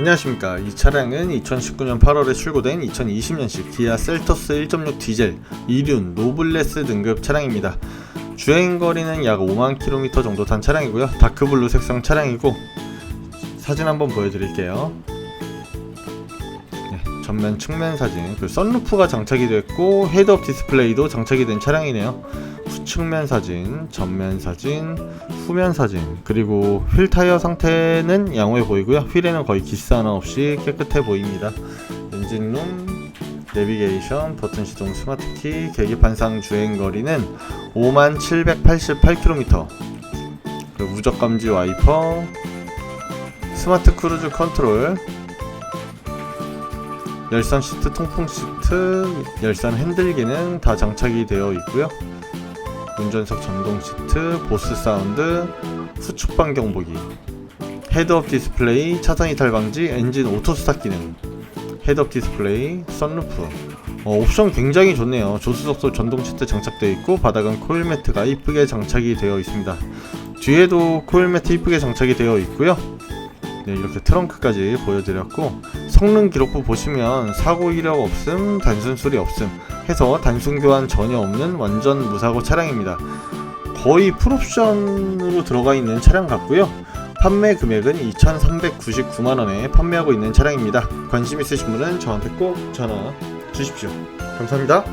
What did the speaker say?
안녕하십니까. 이 차량은 2019년 8월에 출고된 2020년식 기아 셀토스 1.6 디젤 이륜 노블레스 등급 차량입니다. 주행거리는 약 5만 킬로미터 정도 탄 차량이고요. 다크블루 색상 차량이고 사진 한번 보여드릴게요. 네, 전면 측면 사진. 그리고 썬루프가 장착이 됐고 헤드업 디스플레이도 장착이 된 차량이네요. 후 측면 사진, 전면 사진, 후면 사진, 그리고 휠 타이어 상태는 양호해 보이고요. 휠에는 거의 기스 하나 없이 깨끗해 보입니다. 엔진룸, 내비게이션, 버튼 시동 스마트키, 계기판상 주행 거리는 5788km. 그리고 우적 감지 와이퍼, 스마트 크루즈 컨트롤, 열선 시트, 통풍 시트, 열선 핸들 기능 다 장착이 되어 있고요. 운전석 전동 시트, 보스 사운드, 후측 반경 보기, 헤드업 디스플레이, 차선 이탈 방지, 엔진 오토 스타트 기능, 헤드업 디스플레이, 선루프. 어, 옵션 굉장히 좋네요. 조수석도 전동 시트 장착되어 있고 바닥은 코일 매트가 이쁘게 장착이 되어 있습니다. 뒤에도 코일 매트 이쁘게 장착이 되어 있고요. 네, 이렇게 트렁크까지 보여드렸고 성능 기록부 보시면 사고 이력 없음, 단순 수리 없음 해서 단순 교환 전혀 없는 완전 무사고 차량입니다. 거의 풀옵션으로 들어가 있는 차량 같고요. 판매 금액은 2,399만 원에 판매하고 있는 차량입니다. 관심 있으신 분은 저한테 꼭 전화 주십시오. 감사합니다.